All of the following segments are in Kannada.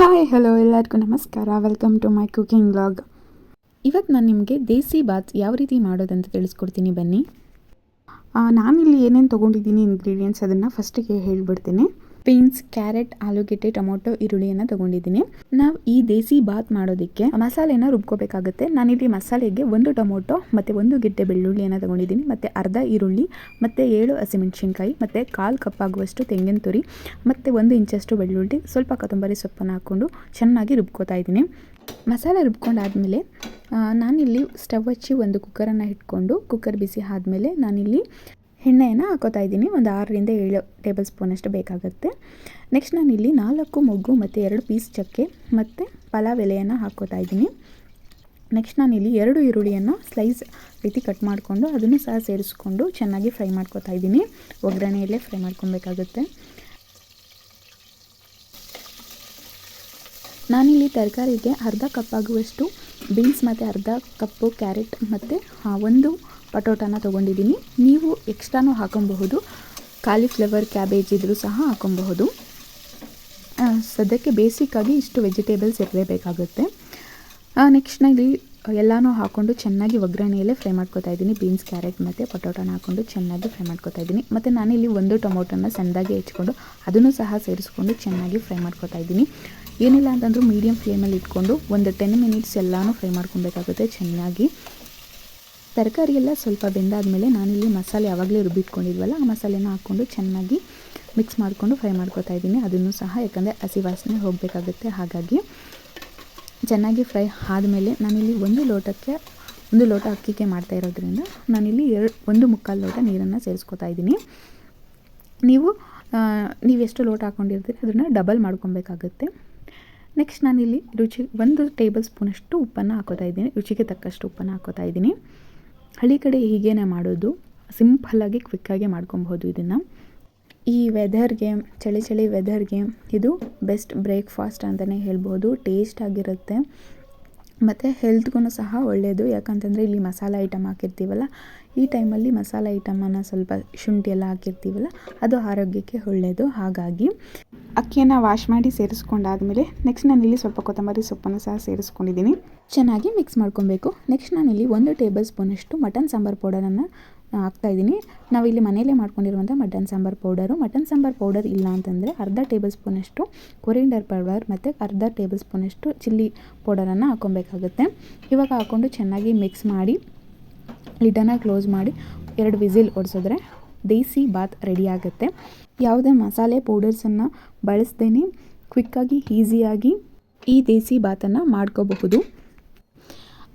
ಹಾಯ್ ಹಲೋ ಎಲ್ಲರಿಗೂ ನಮಸ್ಕಾರ. Welcome to my cooking blog ಇವತ್ತು ನಾನು ನಿಮಗೆ ದೇಸಿ ಬಾತ್ ಯಾವ ರೀತಿ ಮಾಡೋದಂತ ತಿಳಿಸ್ಕೊಡ್ತೀನಿ ಬನ್ನಿ. ನಾನಿಲ್ಲಿ ಏನೇನು ತೊಗೊಂಡಿದ್ದೀನಿ ಇಂಗ್ರೀಡಿಯೆಂಟ್ಸ್ ಅದನ್ನು ಫಸ್ಟಿಗೆ ಹೇಳ್ಬಿಡ್ತೀನಿ. ಬೀನ್ಸ್, ಕ್ಯಾರೆಟ್, ಆಲೂಗೆಡ್ಡೆ, ಟೊಮೊಟೊ, ಈರುಳ್ಳಿಯನ್ನು ತಗೊಂಡಿದ್ದೀನಿ. ನಾವು ಈ ದೇಸಿ ಬಾತ್ ಮಾಡೋದಕ್ಕೆ ಮಸಾಲೆನ ರುಬ್ಕೋಬೇಕಾಗುತ್ತೆ. ನಾನಿಲ್ಲಿ ಮಸಾಲೆಗೆ ಒಂದು ಟೊಮೊಟೊ ಮತ್ತು ಒಂದು ಗೆಡ್ಡೆ ಬೆಳ್ಳುಳ್ಳಿಯನ್ನು ತಗೊಂಡಿದ್ದೀನಿ. ಮತ್ತು ಅರ್ಧ ಈರುಳ್ಳಿ, ಮತ್ತು ಏಳು ಹಸಿಮೆಣಸಿನ್ಕಾಯಿ, ಮತ್ತು ಕಾಲು ಕಪ್ ಆಗುವಷ್ಟು ತೆಂಗಿನ ತುರಿ, ಮತ್ತು ಒಂದು ಇಂಚಷ್ಟು ಬೆಳ್ಳುಳ್ಳಿ, ಸ್ವಲ್ಪ ಕೊತ್ತಂಬರಿ ಸೊಪ್ಪನ್ನು ಹಾಕ್ಕೊಂಡು ಚೆನ್ನಾಗಿ ರುಬ್ಕೋತಾ ಇದ್ದೀನಿ. ಮಸಾಲೆ ರುಬ್ಕೊಂಡಾದಮೇಲೆ ನಾನಿಲ್ಲಿ ಸ್ಟವ್ ಹಚ್ಚಿ ಒಂದು ಕುಕ್ಕರನ್ನು ಇಟ್ಕೊಂಡು ಕುಕ್ಕರ್ ಬಿಸಿ ಆದಮೇಲೆ ನಾನಿಲ್ಲಿ ಎಣ್ಣೆಯನ್ನು ಹಾಕೋತಾ ಇದ್ದೀನಿ. ಒಂದು ಆರರಿಂದ ಏಳು ಟೇಬಲ್ ಸ್ಪೂನಷ್ಟು ಬೇಕಾಗುತ್ತೆ. ನೆಕ್ಸ್ಟ್ ನಾನಿಲ್ಲಿ ನಾಲ್ಕು ಮೊಗ್ಗು ಮತ್ತು ಎರಡು ಪೀಸ್ ಚಕ್ಕೆ ಮತ್ತು ಪಲಾವ್ ಎಲೆಯನ್ನು ಹಾಕೋತಾ ಇದ್ದೀನಿ. ನೆಕ್ಸ್ಟ್ ನಾನಿಲ್ಲಿ ಎರಡು ಈರುಳ್ಳಿಯನ್ನು ಸ್ಲೈಸ್ ರೀತಿ ಕಟ್ ಮಾಡಿಕೊಂಡು ಅದನ್ನು ಸಹ ಸೇರಿಸ್ಕೊಂಡು ಚೆನ್ನಾಗಿ ಫ್ರೈ ಮಾಡ್ಕೋತಾ ಇದ್ದೀನಿ. ಒಗ್ಗರಣೆಯಲ್ಲೇ ಫ್ರೈ ಮಾಡ್ಕೊಬೇಕಾಗುತ್ತೆ. ನಾನಿಲ್ಲಿ ತರಕಾರಿಗೆ ಅರ್ಧ ಕಪ್ ಆಗುವಷ್ಟು ಬೀನ್ಸ್ ಮತ್ತು ಅರ್ಧ ಕಪ್ಪು ಕ್ಯಾರೆಟ್ ಮತ್ತು ಒಂದು ಪಟೋಟನ ತೊಗೊಂಡಿದ್ದೀನಿ. ನೀವು ಎಕ್ಸ್ಟ್ರಾನೂ ಹಾಕೊಬಹುದು. ಕಾಲಿಫ್ಲವರ್ ಕ್ಯಾಬೇಜ್ ಇದ್ದರೂ ಸಹ ಹಾಕೊಬಹುದು. ಸದ್ಯಕ್ಕೆ ಬೇಸಿಕ್ಕಾಗಿ ಇಷ್ಟು ವೆಜಿಟೇಬಲ್ಸ್ ಇರಲೇಬೇಕಾಗುತ್ತೆ. ನೆಕ್ಸ್ಟ್ ಇಲ್ಲಿ ಎಲ್ಲನೂ ಹಾಕ್ಕೊಂಡು ಚೆನ್ನಾಗಿ ಒಗ್ಗರಣೆಯಲ್ಲೇ ಫ್ರೈ ಮಾಡ್ಕೋತಾ ಇದ್ದೀನಿ. ಬೀನ್ಸ್, ಕ್ಯಾರೆಟ್ ಮತ್ತು ಪಟೋಟನ ಹಾಕ್ಕೊಂಡು ಚೆನ್ನಾಗಿ ಫ್ರೈ ಮಾಡ್ಕೋತಾ ಇದ್ದೀನಿ. ಮತ್ತು ನಾನಿಲ್ಲಿ ಒಂದು ಟೊಮೊಟೊನ ಸಣ್ಣದಾಗಿ ಹೆಚ್ಕೊಂಡು ಅದನ್ನು ಸಹ ಸೇರಿಸ್ಕೊಂಡು ಚೆನ್ನಾಗಿ ಫ್ರೈ ಮಾಡ್ಕೋತಾ ಇದ್ದೀನಿ. ಏನಿಲ್ಲ ಅಂತಂದರೂ ಮೀಡಿಯಮ್ ಫ್ಲೇಮಲ್ಲಿ ಇಟ್ಕೊಂಡು ಒಂದು ಟೆನ್ ಮಿನಿಟ್ಸ್ ಎಲ್ಲನೂ ಫ್ರೈ ಮಾಡ್ಕೊಬೇಕಾಗುತ್ತೆ ಚೆನ್ನಾಗಿ. ತರಕಾರಿ ಎಲ್ಲ ಸ್ವಲ್ಪ ಬೆಂದಾದಮೇಲೆ ನಾನಿಲ್ಲಿ ಮಸಾಲೆ ಯಾವಾಗಲೇ ರುಬ್ಬಿಟ್ಕೊಂಡಿದ್ವಲ್ಲ, ಆ ಮಸಾಲೆನ ಹಾಕ್ಕೊಂಡು ಚೆನ್ನಾಗಿ ಮಿಕ್ಸ್ ಮಾಡಿಕೊಂಡು ಫ್ರೈ ಮಾಡ್ಕೊತಾ ಇದ್ದೀನಿ. ಅದನ್ನು ಸಹ, ಯಾಕಂದರೆ ಹಸಿ ವಾಸನೆ ಹೋಗಬೇಕಾಗುತ್ತೆ. ಹಾಗಾಗಿ ಚೆನ್ನಾಗಿ ಫ್ರೈ ಆದಮೇಲೆ ನಾನಿಲ್ಲಿ ಒಂದು ಲೋಟಕ್ಕೆ, ಒಂದು ಲೋಟ ಅಕ್ಕಿಗೆ ಮಾಡ್ತಾ ಇರೋದ್ರಿಂದ ನಾನಿಲ್ಲಿ ಎರಡು ಒಂದು ಮುಕ್ಕಾಲು ಲೋಟ ನೀರನ್ನು ಸೇರಿಸ್ಕೊತಾ ಇದ್ದೀನಿ. ನೀವು ನೀವೆಷ್ಟು ಲೋಟ ಹಾಕ್ಕೊಂಡಿರ್ತೀರಿ ಅದನ್ನು ಡಬಲ್ ಮಾಡ್ಕೊಬೇಕಾಗುತ್ತೆ. ನೆಕ್ಸ್ಟ್ ನಾನಿಲ್ಲಿ ರುಚಿ, ಒಂದು ಟೇಬಲ್ ಸ್ಪೂನಷ್ಟು ಉಪ್ಪನ್ನು ಹಾಕೋತಾ ಇದ್ದೀನಿ. ರುಚಿಗೆ ತಕ್ಕಷ್ಟು ಉಪ್ಪನ್ನು ಹಾಕೋತಾ ಇದ್ದೀನಿ. ಹಳ್ಳಿ ಕಡೆ ಹೀಗೇನೆ ಮಾಡೋದು. ಸಿಂಪಲ್ಲಾಗಿ ಕ್ವಿಕ್ಕಾಗಿ ಮಾಡ್ಕೊಬಹುದು ಇದನ್ನು. ಈ ವೆದರ್ಗೆ ಚಳಿ ಚಳಿ ವೆದರ್ಗೆ ಇದು ಬೆಸ್ಟ್ ಬ್ರೇಕ್ಫಾಸ್ಟ್ ಅಂತಲೇ ಹೇಳ್ಬೋದು ಟೇಸ್ಟ್ ಆಗಿರುತ್ತೆ. ಮತ್ತು ಹೆಲ್ತ್ಗೂ ಸಹ ಒಳ್ಳೆಯದು ಯಾಕಂತಂದರೆ ಇಲ್ಲಿ ಮಸಾಲೆ ಐಟಮ್ ಹಾಕಿರ್ತೀವಲ್ಲ, ಈ ಟೈಮಲ್ಲಿ ಮಸಾಲೆ ಐಟಮನ್ನು ಸ್ವಲ್ಪ ಶುಂಠಿ ಎಲ್ಲ ಹಾಕಿರ್ತೀವಲ್ಲ, ಅದು ಆರೋಗ್ಯಕ್ಕೆ ಒಳ್ಳೆಯದು ಹಾಗಾಗಿ ಅಕ್ಕಿಯನ್ನು ವಾಶ್ ಮಾಡಿ ಸೇರಿಸ್ಕೊಂಡಾದಮೇಲೆ ನೆಕ್ಸ್ಟ್ ನಾನಿಲ್ಲಿ ಸ್ವಲ್ಪ ಕೊತ್ತಂಬರಿ ಸೊಪ್ಪನ್ನು ಸಹ ಸೇರಿಸ್ಕೊಂಡಿದ್ದೀನಿ. ಚೆನ್ನಾಗಿ ಮಿಕ್ಸ್ ಮಾಡ್ಕೊಬೇಕು. ನೆಕ್ಸ್ಟ್ ನಾನಿಲ್ಲಿ ಒಂದು ಟೇಬಲ್ ಸ್ಪೂನಷ್ಟು ಮಟನ್ ಸಾಂಬಾರು ಪೌಡರನ್ನು ಹಾಕ್ತಾಯಿದ್ದೀನಿ ನಾವಿಲ್ಲಿ ಮನೆಯಲ್ಲೇ ಮಾಡ್ಕೊಂಡಿರುವಂಥ mutton sambar powder mutton sambar powder ಇಲ್ಲ ಅಂತಂದರೆ ಅರ್ಧ ಟೇಬಲ್ ಸ್ಪೂನಷ್ಟು ಕೊರಿಂಡರ್ ಪೌಡರ್ ಮತ್ತು ಅರ್ಧ ಟೇಬಲ್ ಸ್ಪೂನಷ್ಟು ಚಿಲ್ಲಿ ಪೌಡರನ್ನು ಹಾಕ್ಕೊಬೇಕಾಗುತ್ತೆ. ಇವಾಗ ಹಾಕ್ಕೊಂಡು ಚೆನ್ನಾಗಿ ಮಿಕ್ಸ್ ಮಾಡಿ ಲಿಡನ್ನು ಕ್ಲೋಸ್ ಮಾಡಿ, ಎರಡು ವಿಸಿಲ್ ಓಡಿಸಿದ್ರೆ ದೇಸಿ ಬಾತ್ ರೆಡಿ ಆಗುತ್ತೆ ಯಾವುದೇ ಮಸಾಲೆ ಪೌಡರ್ಸನ್ನು ಬಳಸ್ದೇ ಕ್ವಿಕ್ಕಾಗಿ ಈಸಿಯಾಗಿ ಈ ದೇಸಿ ಬಾತನ್ನು ಮಾಡ್ಕೋಬಹುದು.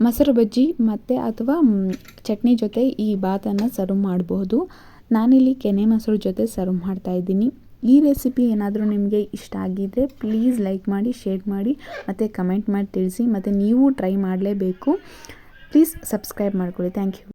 ಮೊಸರು ಬಜ್ಜಿ ಮತ್ತು ಅಥವಾ ಚಟ್ನಿ ಜೊತೆ ಈ ಬಾತನ್ನು ಸರ್ವ್ ಮಾಡಬಹುದು. ನಾನಿಲ್ಲಿ ಕೆನೆ ಮೊಸರು ಜೊತೆ ಸರ್ವ್ ಮಾಡ್ತಾ ಇದ್ದೀನಿ. ಈ ರೆಸಿಪಿ ಏನಾದರೂ ನಿಮಗೆ ಇಷ್ಟ ಆಗಿದ್ದರೆ ಪ್ಲೀಸ್ ಲೈಕ್ ಮಾಡಿ ಶೇರ್ ಮಾಡಿ, ಮತ್ತು ಕಮೆಂಟ್ ಮಾಡಿ ತಿಳಿಸಿ, ಮತ್ತು ನೀವು ಟ್ರೈ ಮಾಡಲೇಬೇಕು. ಪ್ಲೀಸ್ ಸಬ್ಸ್ಕ್ರೈಬ್ ಮಾಡ್ಕೊಳ್ಳಿ. Thank you